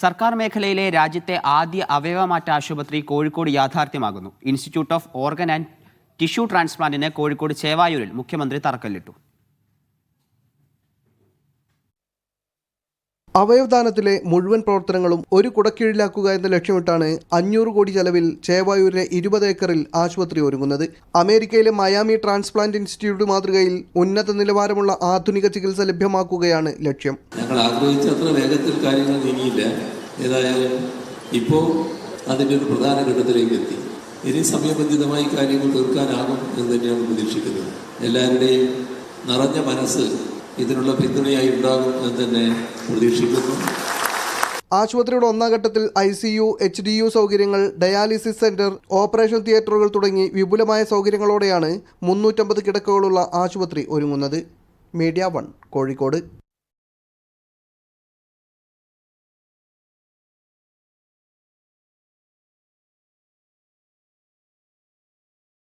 സർക്കാർ മേഖലയിലെ രാജ്യത്തെ ആദ്യ അവയവമാറ്റ ആശുപത്രി Kozhikode യാഥാർത്ഥ്യമാകുന്നു. Institute of organ and tissue ട്രാൻസ്പ്ലാന്റിന് Kozhikode ചേവായൂരിൽ മുഖ്യമന്ത്രി തറക്കല്ലിട്ടു. അവയവദാനത്തിലെ മുഴുവൻ പ്രവർത്തനങ്ങളും ഒരു കുടക്കീഴിലാക്കുക എന്ന ലക്ഷ്യമിട്ടാണ് അഞ്ഞൂറ് കോടി ചെലവിൽ ചേവായൂരിലെ ഇരുപത് ഏക്കറിൽ ആശുപത്രി ഒരുങ്ങുന്നത്. അമേരിക്കയിലെ മയാമി ട്രാൻസ്പ്ലാന്റ് ഇൻസ്റ്റിറ്റ്യൂട്ട് മാതൃകയിൽ ഉന്നത നിലവാരമുള്ള ആധുനിക ചികിത്സ ലഭ്യമാക്കുകയാണ് ലക്ഷ്യം. ഞങ്ങൾ ആഗ്രഹിച്ചത്ര വേഗത്തിൽ കാര്യങ്ങൾ നീങ്ങിയില്ല ഏതായാലും ഇപ്പോൾ അതിന്റെ ഒരു പ്രധാന ഘട്ടത്തിലേക്ക് എത്തി. ഇനി സമയബന്ധിതമായി കാര്യങ്ങൾ തീർക്കാനാകും എന്ന് തന്നെയാണ് പ്രതീക്ഷിക്കുന്നത്. എല്ലാവരുടെയും നിറഞ്ഞ മനസ്സ് ഇതിനുള്ള പിന്തുണയായി ഉണ്ടാകും എന്ന് തന്നെ പ്രതീക്ഷിക്കുന്നു. ആശുപത്രിയുടെ ഒന്നാം ഘട്ടത്തിൽ I C U H D U സൗകര്യങ്ങൾ ഡയാലിസിസ് സെന്റർ ഓപ്പറേഷൻ തിയേറ്ററുകൾ തുടങ്ങി വിപുലമായ സൗകര്യങ്ങളോടെയാണ് മുന്നൂറ്റമ്പത് കിടക്കകളുള്ള ആശുപത്രി ഒരുങ്ങുന്നത്. Media one Kozhikode.